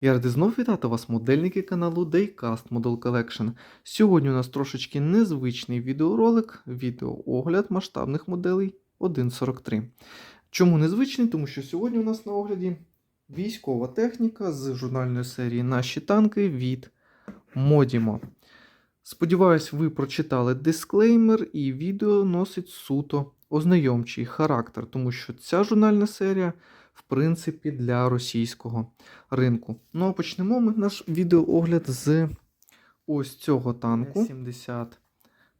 Я радий знов вітати вас, модельники каналу Daycast Model Collection. Сьогодні у нас трошечки незвичний відеоролик, відеоогляд масштабних моделей 1.43. Чому незвичний? Тому що сьогодні у нас на огляді військова техніка з журнальної серії Наші танки від Modimo. Сподіваюсь, ви прочитали дисклеймер, і відео носить суто ознайомчий характер, тому що ця журнальна серія, в принципі, для російського ринку. Ну а почнемо ми наш відеоогляд з ось цього танку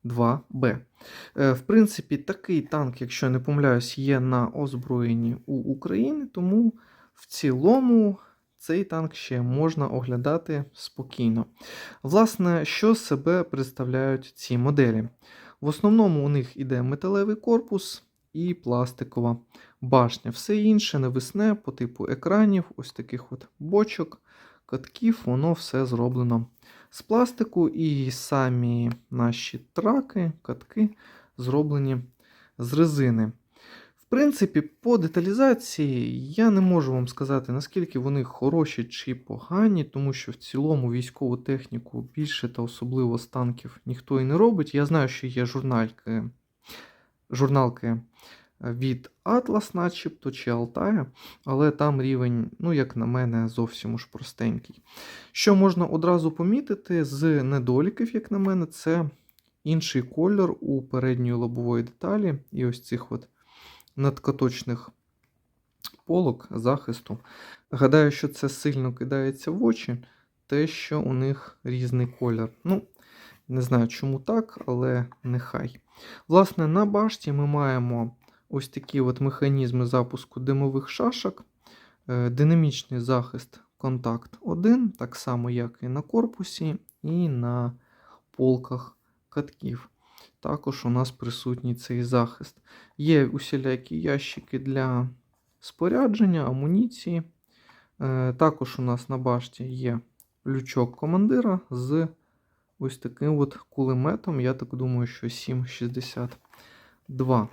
72Б. Е, В принципі, такий танк, якщо я не помиляюсь, є на озброєнні у України, тому в цілому цей танк ще можна оглядати спокійно. Власне, що себе представляють ці моделі? В основному у них іде металевий корпус і пластикова башня. Все інше навесне по типу екранів, ось таких от бочок, катків, воно все зроблено з пластику, і самі наші траки, катки зроблені з резини. В принципі, по деталізації я не можу вам сказати, наскільки вони хороші чи погані, тому що в цілому військову техніку більше та особливо з танків ніхто і не робить. Я знаю, що є журнальки, журналки від Atlas, начебто, чи Altair, але там рівень, ну, як на мене, зовсім уж простенький. Що можна одразу помітити з недоліків, як на мене, це інший кольор у передньої лобової деталі і ось цих от надкаточних полок захисту. Гадаю, що це сильно кидається в очі, те, що у них різний колір. Ну, не знаю, чому так, але нехай. Власне, на башті ми маємо ось такі от механізми запуску димових шашок, е, динамічний захист контакт 1, так само, як і на корпусі, і на полках катків. Також у нас присутній цей захист. Є усілякі ящики для спорядження, амуніції. Е, Також у нас на башті є лючок командира з ось таким от кулеметом. Я так думаю, що 7,62.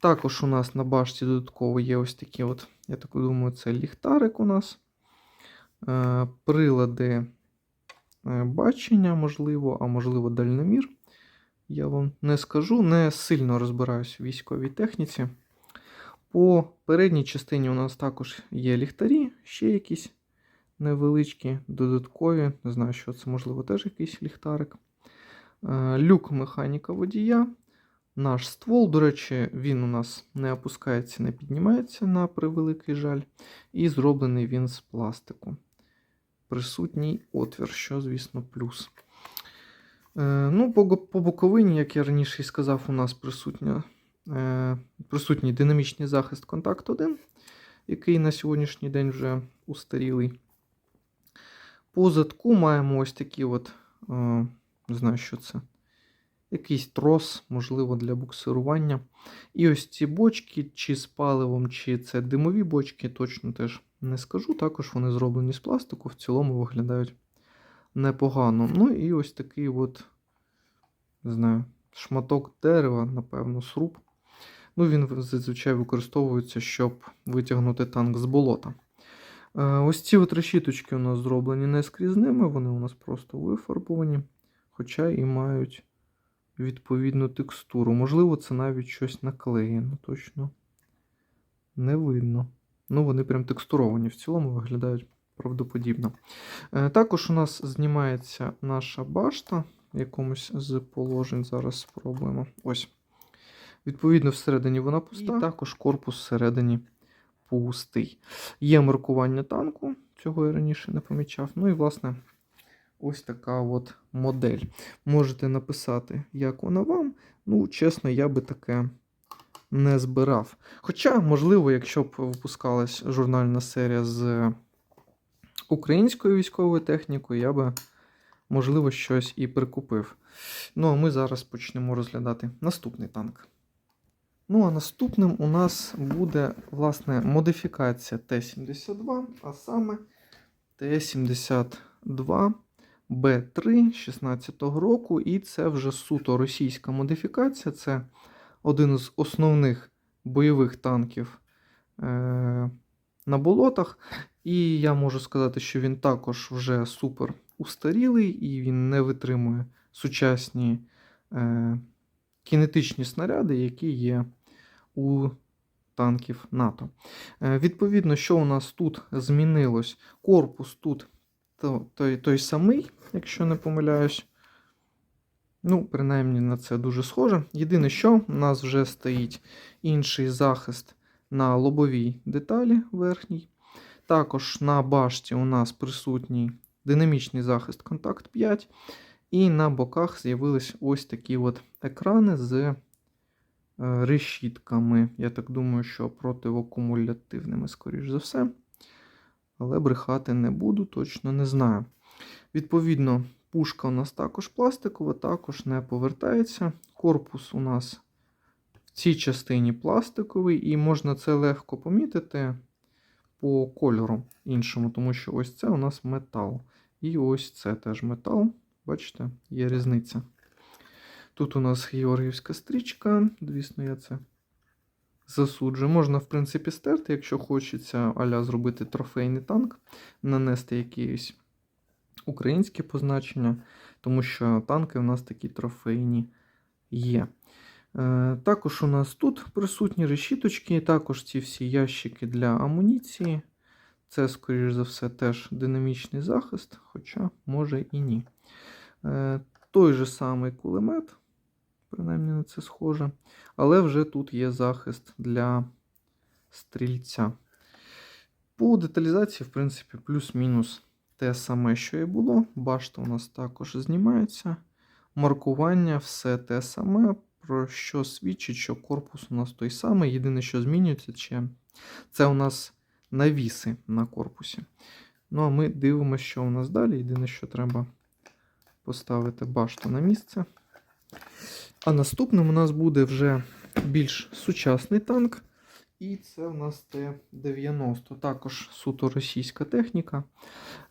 Також у нас на башті додатково є ось такі, от, я так думаю, це ліхтарик у нас. Е, Прилади е, бачення, можливо, а можливо, дальномір. Я вам не скажу, не сильно розбираюся в військовій техніці. По передній частині у нас також є ліхтарі, ще якісь невеличкі, додаткові. Не знаю, що це, можливо, теж якийсь ліхтарик. Е, Люк механіка водія. Наш ствол, до речі, він у нас не опускається, не піднімається на превеликий жаль. І зроблений він з пластику. Присутній отвір, що, звісно, плюс. Е, ну, по, по боковині, як я раніше і сказав, у нас присутня, е, присутній динамічний захист контакт 1, який на сьогоднішній день вже устарілий. По задку маємо ось такі от, е, не знаю, що це. Якийсь трос, можливо, для буксирування. І ось ці бочки, чи з паливом, чи це димові бочки, точно теж не скажу. Також вони зроблені з пластику, в цілому виглядають непогано. Ну і ось такий от, не знаю, шматок дерева, напевно, сруб. Ну, він зазвичай використовується, щоб витягнути танк з болота. Е, Ось ці от решіточки у нас зроблені не скрізними, вони у нас просто вифарбовані, хоча і мають відповідну текстуру. Можливо, це навіть щось наклеєно, точно не видно. Ну, вони прям текстуровані, в цілому виглядають правдоподібно. Е, Також у нас знімається наша башта в якомусь з положень. Зараз спробуємо. Ось. Відповідно, всередині вона пуста. І також корпус всередині пустий. Є маркування танку, цього я раніше не помічав. Ну і, власне, ось така от модель. Можете написати, як вона вам. Ну, чесно, я би таке не збирав. Хоча, можливо, якщо б випускалась журнальна серія з українською військовою технікою, я би, можливо, щось і прикупив. Ну, а ми зараз почнемо розглядати наступний танк. Ну, а наступним у нас буде, власне, модифікація Т-72, а саме Т-72 Б3 16 року, і це вже суто російська модифікація. Це один з основних бойових танків е- на болотах. І я можу сказати, що він також вже супер устарілий і він не витримує сучасні е, кінетичні снаряди, які є у танків НАТО. Е, відповідно, що у нас тут змінилось? Корпус тут то- той, той самий, якщо не помиляюсь. Ну, принаймні на це дуже схоже. Єдине, що у нас вже стоїть інший захист на лобовій деталі верхній. Також на башті у нас присутній динамічний захист Контакт 5. І на боках з'явились ось такі от екрани з е, решітками. Я так думаю, що противокумулятивними, скоріш за все. Але брехати не буду, точно не знаю. Відповідно, пушка у нас також пластикова, також не повертається. Корпус у нас в цій частині пластиковий, і можна це легко помітити по кольору іншому, тому що ось це у нас метал. І ось це теж метал. Бачите, є різниця. Тут у нас георгіївська стрічка, звісно, я це засуджую. Можна, в принципі, стерти, якщо хочеться аля зробити трофейний танк, нанести якісь українське позначення, тому що танки у нас такі трофейні є. Е, Також у нас тут присутні решіточки, також ці всі ящики для амуніції. Це, скоріш за все, теж динамічний захист, хоча може і ні. Е, Той же самий кулемет, принаймні на це схоже, але вже тут є захист для стрільця. По деталізації, в принципі, плюс-мінус те саме, що і було. Башта у нас також знімається. Маркування все те саме, про що свідчить, що корпус у нас той самий. Єдине, що змінюється, це у нас навіси на корпусі. Ну, а ми дивимося, що у нас далі. Єдине, що треба поставити башту на місце. А наступним у нас буде вже більш сучасний танк. І це у нас Т-90, також суто російська техніка.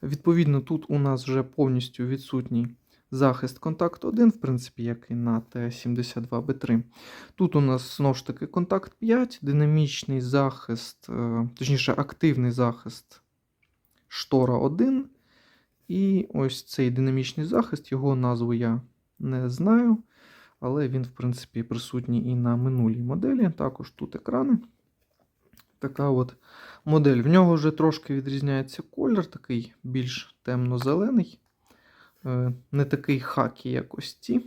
Відповідно, тут у нас вже повністю відсутній захист контакт 1, в принципі, як і на Т-72Б3. Тут у нас знову ж таки контакт 5, динамічний захист, е, точніше, активний захист штора 1. І ось цей динамічний захист, його назву я не знаю, але він, в принципі, присутній і на минулій моделі. Також тут екрани. Така от модель. В нього вже трошки відрізняється колір, такий більш темно-зелений, е, не такий хакі, як ось ці.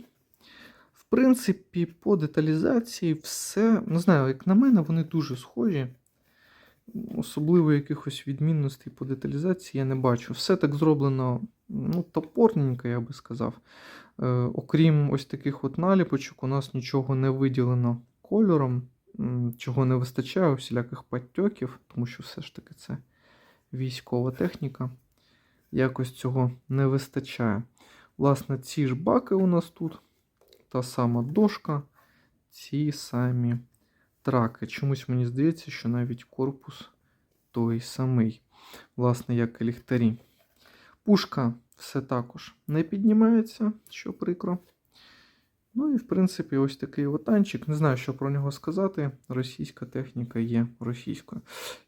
В принципі, по деталізації все, не знаю, як на мене, вони дуже схожі. Особливо якихось відмінностей по деталізації я не бачу. Все так зроблено ну, топорненько, я би сказав. Е, окрім ось таких от наліпочок, у нас нічого не виділено кольором, чого не вистачає, всіляких патьоків, тому що все ж таки це військова техніка. Якось цього не вистачає. Власне, ці ж баки у нас тут, та сама дошка, ці самі траки. Чомусь мені здається, що навіть корпус той самий, власне, як і ліхтарі. Пушка все також не піднімається, що прикро. Ну і, в принципі, ось такий от танчик. Не знаю, що про нього сказати. Російська техніка є російською.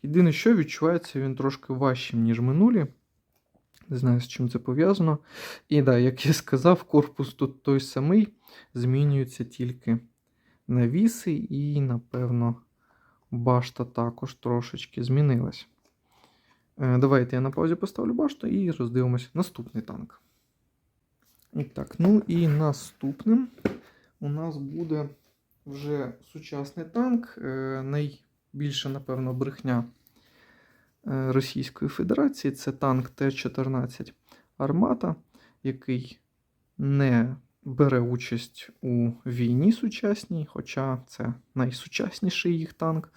Єдине, що відчувається, він трошки важчим, ніж минулі. Не знаю, з чим це пов'язано. І да, як я сказав, корпус тут той самий, змінюються тільки навіси, і, напевно, башта також трошечки змінилась. Е, Давайте я на паузі поставлю башту і роздивимось наступний танк. І так, ну і наступним у нас буде вже сучасний танк. Е, Найбільша, напевно, брехня е, Російської Федерації це танк Т-14 Армата, який не бере участь у війні сучасній, хоча це найсучасніший їх танк.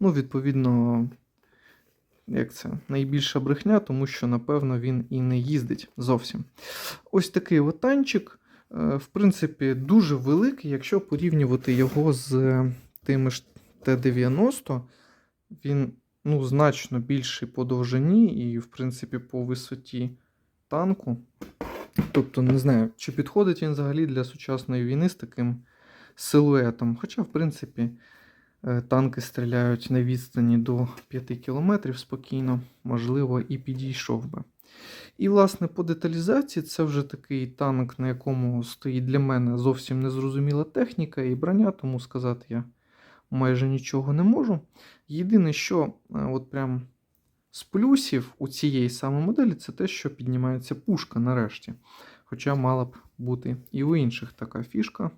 Ну, відповідно, як це найбільша брехня, тому що, напевно, він і не їздить зовсім. Ось такий от танчик, е, в принципі, дуже великий, якщо порівнювати його з тими ж Т-90, він ну, значно більший по довжині і, в принципі, по висоті танку. Тобто, не знаю, чи підходить він взагалі для сучасної війни з таким силуетом. Хоча, в принципі, Е, Танки стріляють на відстані до 5 кілометрів спокійно, можливо, і підійшов би. І, власне, по деталізації це вже такий танк, на якому стоїть для мене зовсім незрозуміла техніка і броня, тому сказати я майже нічого не можу. Єдине, що е, от прям з плюсів у цієї саме моделі, це те, що піднімається пушка нарешті. Хоча мала б бути і у інших така фішка.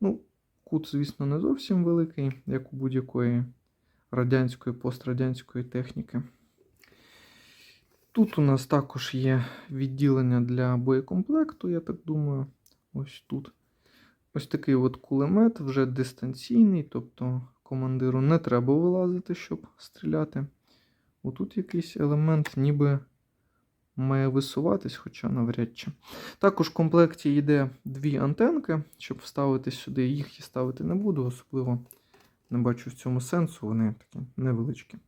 Ну, кут, звісно, не зовсім великий, як у будь-якої радянської пострадянської техніки. Тут у нас також є відділення для боєкомплекту, я так думаю. Ось тут. Ось такий от кулемет, вже дистанційний, тобто командиру не треба вилазити, щоб стріляти. Отут якийсь елемент ніби має висуватись, хоча навряд чи. Також в комплекті йде дві антенки, щоб вставити сюди. Їх я ставити не буду, особливо не бачу в цьому сенсу, вони такі невеличкі.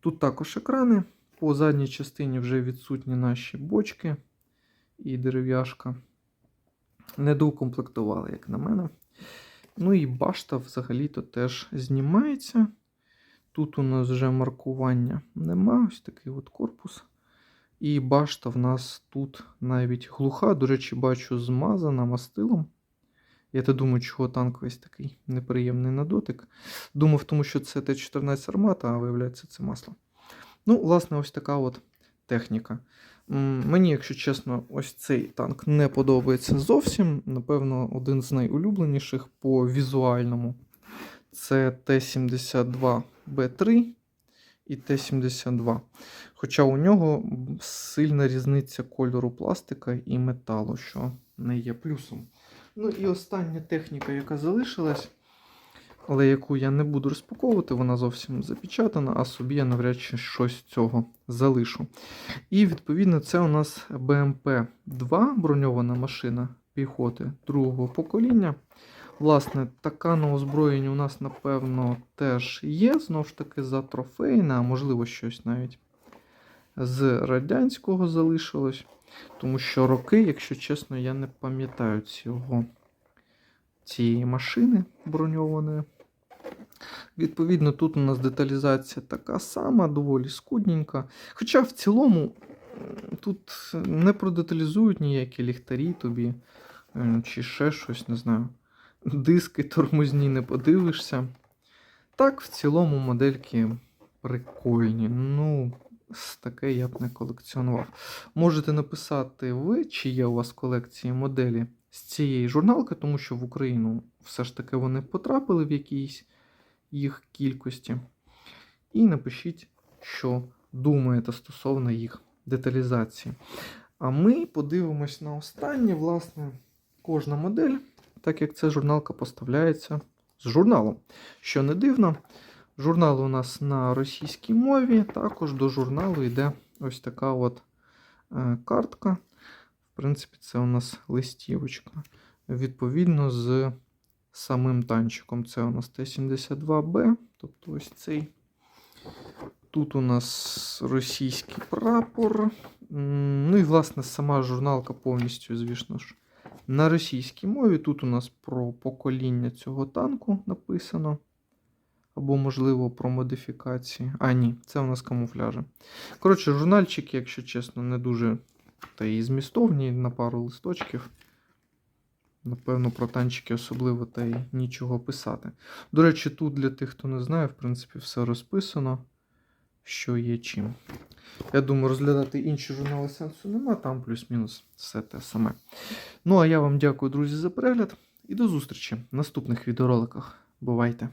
Тут також екрани. По задній частині вже відсутні наші бочки і дерев'яшка. Не доукомплектували, як на мене. Ну і башта взагалі-то теж знімається. Тут у нас вже маркування нема, ось такий от корпус. І башта в нас тут навіть глуха. До речі, бачу, змазана мастилом. Я то думаю, чого танк весь такий неприємний на дотик. Думав, тому що це Т-14 армата, а виявляється, це масло. Ну, власне, ось така от техніка. Мені, якщо чесно, ось цей танк не подобається зовсім. Напевно, один з найулюбленіших по візуальному. Це Т-72Б3 і Т-72. Хоча у нього сильна різниця кольору пластика і металу, що не є плюсом. Ну і остання техніка, яка залишилась, але яку я не буду розпаковувати, вона зовсім запечатана, а собі я навряд чи щось з цього залишу. І відповідно це у нас БМП-2 броньована машина піхоти другого покоління. Власне, така на озброєнні у нас, напевно, теж є. Знову ж таки, за трофейна, а можливо, щось навіть з радянського залишилось. Тому що роки, якщо чесно, я не пам'ятаю цього, цієї машини броньованої. Відповідно, тут у нас деталізація така сама, доволі скудненька. Хоча в цілому тут не продеталізують ніякі ліхтарі тобі, е, чи ще щось, не знаю. Диски тормозні не подивишся. Так, в цілому модельки прикольні. Ну, таке я б не колекціонував. Можете написати ви, чи є у вас в колекції моделі з цієї журналки, тому що в Україну все ж таки вони потрапили в якійсь їх кількості. І напишіть, що думаєте стосовно їх деталізації. А ми подивимось на останнє, власне, кожна модель, так як ця журналка поставляється з журналом. Що не дивно, журнал у нас на російській мові, також до журналу йде ось така от е, картка. В принципі, це у нас листівочка. Відповідно з самим танчиком. Це у нас Т-72Б, тобто ось цей. Тут у нас російський прапор. Ну і, власне, сама журналка повністю, звісно ж, на російській мові. Тут у нас про покоління цього танку написано. Або, можливо, про модифікації. А, ні, це у нас камуфляжі. Коротше, журнальчики, якщо чесно, не дуже та і змістовні на пару листочків. Напевно, про танчики особливо та й нічого писати. До речі, тут для тих, хто не знає, в принципі, все розписано, що є чим. Я думаю, розглядати інші журнали сенсу нема, там плюс-мінус все те саме. Ну, а я вам дякую, друзі, за перегляд і до зустрічі в наступних відеороликах. Бувайте!